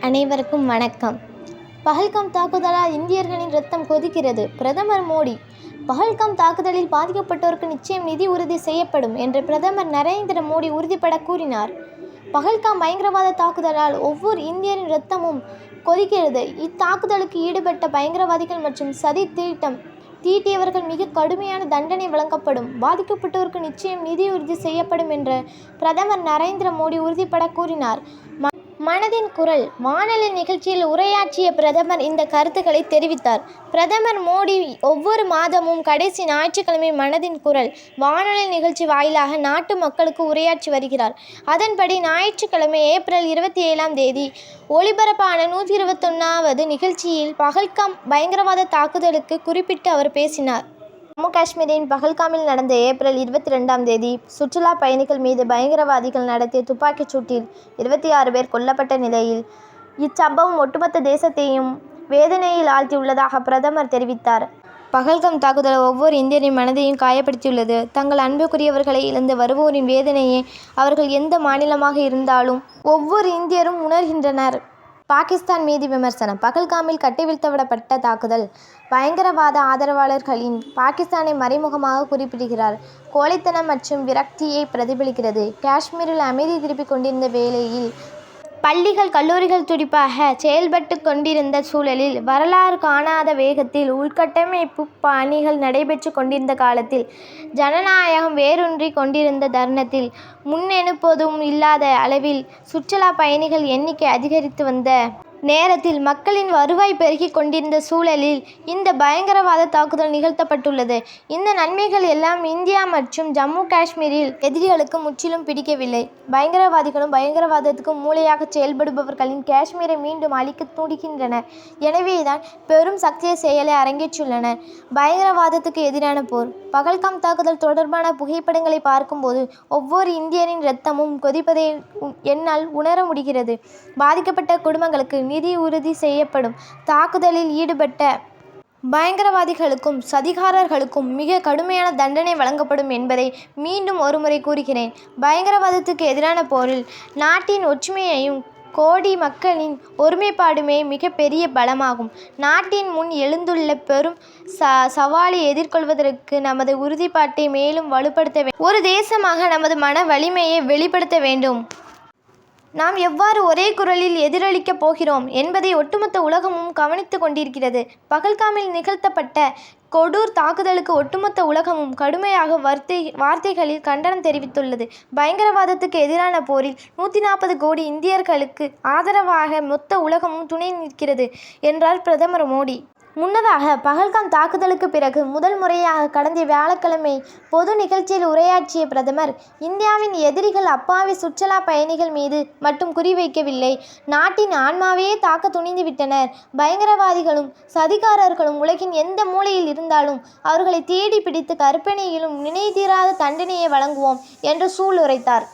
அனைவருக்கும் வணக்கம். பஹல்காம் தாக்குதலால் இந்தியர்களின் ரத்தம் கொதிக்கிறது. பிரதமர் மோடி பஹல்காம் தாக்குதலில் பாதிக்கப்பட்டோருக்கு நிச்சயம் நிதி உறுதி செய்யப்படும் என்று பிரதமர் நரேந்திர மோடி உறுதிபட கூறினார். பஹல்காம் பயங்கரவாத தாக்குதலால் ஒவ்வொரு இந்தியரின் ரத்தமும் கொதிக்கிறது. இத்தாக்குதலுக்கு ஈடுபட்ட பயங்கரவாதிகள் மற்றும் சதி தீட்டம் தீட்டியவர்கள் மிக கடுமையான தண்டனை வழங்கப்படும். பாதிக்கப்பட்டோருக்கு நிச்சயம் நிதி உறுதி செய்யப்படும் என்று பிரதமர் நரேந்திர மோடி உறுதிபட கூறினார். ம- மனதின் குரல். வானொலி நிகழ்ச்சியில் உரையாற்றிய பிரதமர் இந்த கருத்துக்களை தெரிவித்தார். பிரதமர் மோடி ஒவ்வொரு மாதமும் கடைசி ஞாயிற்றுக்கிழமை மனதின் குரல். வானொலி நிகழ்ச்சி வாயிலாக நாட்டு மக்களுக்கு உரையாற்றி வருகிறார். அதன்படி ஞாயிற்றுக்கிழமை ஏப்ரல் இருபத்தி ஏழாம் தேதி ஒளிபரப்பான நூற்றி இருபத்தொன்னாவது நிகழ்ச்சியில் பகல்காம் பயங்கரவாத தாக்குதலுக்கு குறிப்பிட்டு அவர் பேசினார். ஜம்மு காஷ்மீரின் பகல்காமில் நடந்த ஏப்ரல் இருபத்தி ரெண்டாம் தேதி சுற்றுலா பயணிகள் மீது பயங்கரவாதிகள் நடத்திய துப்பாக்கிச் சூட்டில் இருபத்தி ஆறு பேர் கொல்லப்பட்ட நிலையில் இச்சம்பவம் ஒட்டுமொத்த தேசத்தையும் வேதனையில் ஆழ்த்தியுள்ளதாக பிரதமர் தெரிவித்தார். பகல்கம் தாக்குதல் ஒவ்வொரு இந்தியரின் மனதையும் காயப்படுத்தியுள்ளது. தங்கள் அன்புக்குரியவர்களை இழந்து வருவோரின் வேதனையை அவர்கள் எந்த மாநிலமாக இருந்தாலும் ஒவ்வொரு இந்தியரும் உணர்கின்றனர். பாகிஸ்தான் மீது விமர்சனம். பகல்காமில் கட்டிவிழ்த்தவிடப்பட்ட தாக்குதல். பயங்கரவாத ஆதரவாளர்களின் பாகிஸ்தானை மறைமுகமாக குறிப்பிடுகிறார். கோழைத்தனம் மற்றும் விரக்தியை பிரதிபலிக்கிறது. காஷ்மீரில் அமைதி திருப்பிக் கொண்டிருந்த வேளையில் பள்ளிகள் கல்லூரிகள் துடிப்பாக செயல்பட்டு கொண்டிருந்த சூழலில் வரலாறு காணாத வேகத்தில் உள்கட்டமைப்பு பணிகள் நடைபெற்று கொண்டிருந்த காலத்தில் ஜனநாயகம் வேரூன்றி கொண்டிருந்த தருணத்தில் முன்னெனுப்பதும் இல்லாத அளவில் சுற்றுலா பயணிகள் எண்ணிக்கை அதிகரித்து வந்த நேரத்தில் மக்களின் வருவாய் பெருகிக் கொண்டிருந்த சூழலில் இந்த பயங்கரவாத தாக்குதல் நிகழ்த்தப்பட்டுள்ளது. இந்த நன்மைகள் எல்லாம் இந்தியா மற்றும் ஜம்மு காஷ்மீரில் எதிரிகளுக்கு முற்றிலும் பிடிக்கவில்லை. பயங்கரவாதிகளும் பயங்கரவாதத்துக்கு மூளையாக செயல்படுபவர்களின் காஷ்மீரை மீண்டும் அழிக்க துடிக்கின்றனர் எனவேதான் பெரும் சக்திய செயலை அரங்கேற்றுள்ளனர். பயங்கரவாதத்துக்கு எதிரான போர். பகல்காம் தாக்குதல் தொடர்பான புகைப்படங்களை பார்க்கும்போது ஒவ்வொரு இந்தியரின் இரத்தமும் கொதிப்பதை என்னால் உணர முடிகிறது. பாதிக்கப்பட்ட குடும்பங்களுக்கு நிதி உறுதி செய்யப்படும். தாக்குதலில் ஈடுபட்ட பயங்கரவாதிகளுக்கும் சதிகாரர்களுக்கும் மிக கடுமையான தண்டனை வழங்கப்படும் என்பதை மீண்டும் ஒருமுறை கூறுகிறேன். பயங்கரவாதத்துக்கு எதிரான போரில் நாட்டின் ஒற்றுமையையும் கோடி மக்களின் ஒருமைப்பாடுமே மிகப்பெரிய பலமாகும். நாட்டின் முன் எழுந்துள்ள பெரும் ச சவாலை எதிர்கொள்வதற்கு நமது உறுதிப்பாட்டை மேலும் வலுப்படுத்த ஒரு தேசமாக நமது மன வலிமையை வெளிப்படுத்த வேண்டும். நாம் எவ்வாறு ஒரே குரலில் எதிரொலிக்கப் போகிறோம் என்பதை ஒட்டுமொத்த உலகமும் கவனித்து கொண்டிருக்கிறது. பகல்காமில் நிகழ்த்தப்பட்ட கொடூர் தாக்குதலுக்கு ஒட்டுமொத்த உலகமும் கடுமையாக வார்த்தை வார்த்தைகளில் கண்டனம் தெரிவித்துள்ளது. பயங்கரவாதத்துக்கு எதிரான போரில் நூற்றி நாற்பது கோடி இந்தியர்களுக்கு ஆதரவாக மொத்த உலகமும் துணை நிற்கிறது என்றார் பிரதமர் மோடி. முன்னதாக பகல்காம் தாக்குதலுக்கு பிறகு முதல் முறையாக கடந்த வியாழக்கிழமை பொது நிகழ்ச்சியில் உரையாற்றிய பிரதமர் இந்தியாவின் எதிரிகள் அப்பாவி சுற்றுலா பயணிகள் மீது மட்டும் குறிவைக்கவில்லை. நாட்டின் ஆன்மாவையே தாக்க துணிந்துவிட்டனர் பயங்கரவாதிகளும் சதிகாரர்களும் உலகின் எந்த மூலையில் இருந்தாலும் அவர்களை தேடி பிடித்து கற்பனையிலும் நினைதீராத தண்டனையை வழங்குவோம் என்று சூளுரைத்தார்.